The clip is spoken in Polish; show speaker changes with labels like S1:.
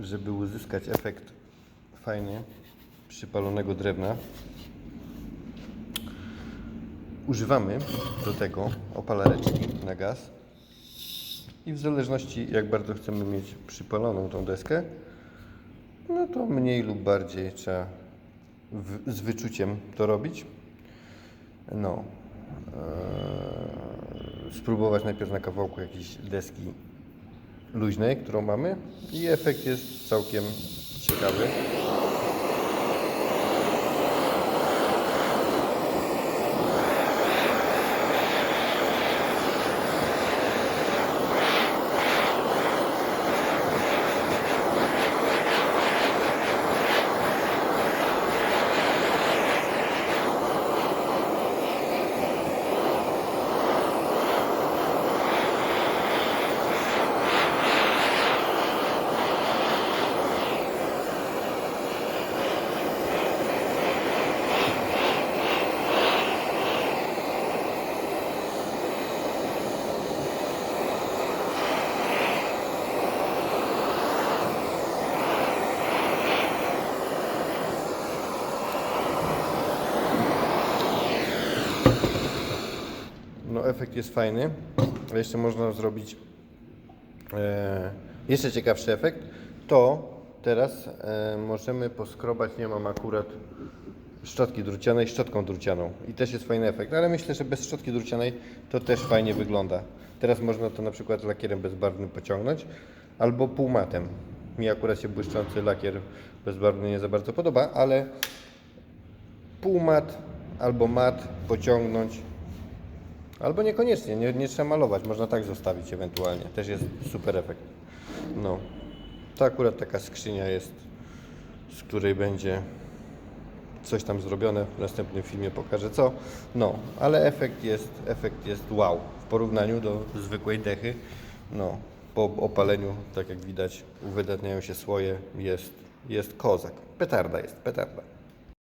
S1: żeby uzyskać efekt fajnie przypalonego drewna, używamy do tego opalareczki na gaz i w zależności jak bardzo chcemy mieć przypaloną tą deskę, no to mniej lub bardziej trzeba w, z wyczuciem to robić. No. Eee, spróbować najpierw na kawałku jakiejś deski luźnej, którą mamy i efekt jest całkiem ciekawy. No efekt jest fajny, ale jeszcze można zrobić e, jeszcze ciekawszy efekt. To teraz e, możemy poskrobać, nie mam akurat szczotki drucianej, szczotką drucianą i też jest fajny efekt, ale myślę, że bez szczotki drucianej to też fajnie wygląda. Teraz można to na przykład lakierem bezbarwnym pociągnąć albo półmatem. Mi akurat się błyszczący lakier bezbarwny nie za bardzo podoba, ale półmat albo mat pociągnąć Albo niekoniecznie, nie, nie trzeba malować, można tak zostawić ewentualnie. Też jest super efekt. No. To akurat taka skrzynia jest, z której będzie coś tam zrobione. W następnym filmie pokażę co. No, ale efekt jest, efekt jest wow. W porównaniu do zwykłej dechy. No, po opaleniu, tak jak widać, uwydatniają się słoje. Jest, jest kozak. Petarda jest, petarda.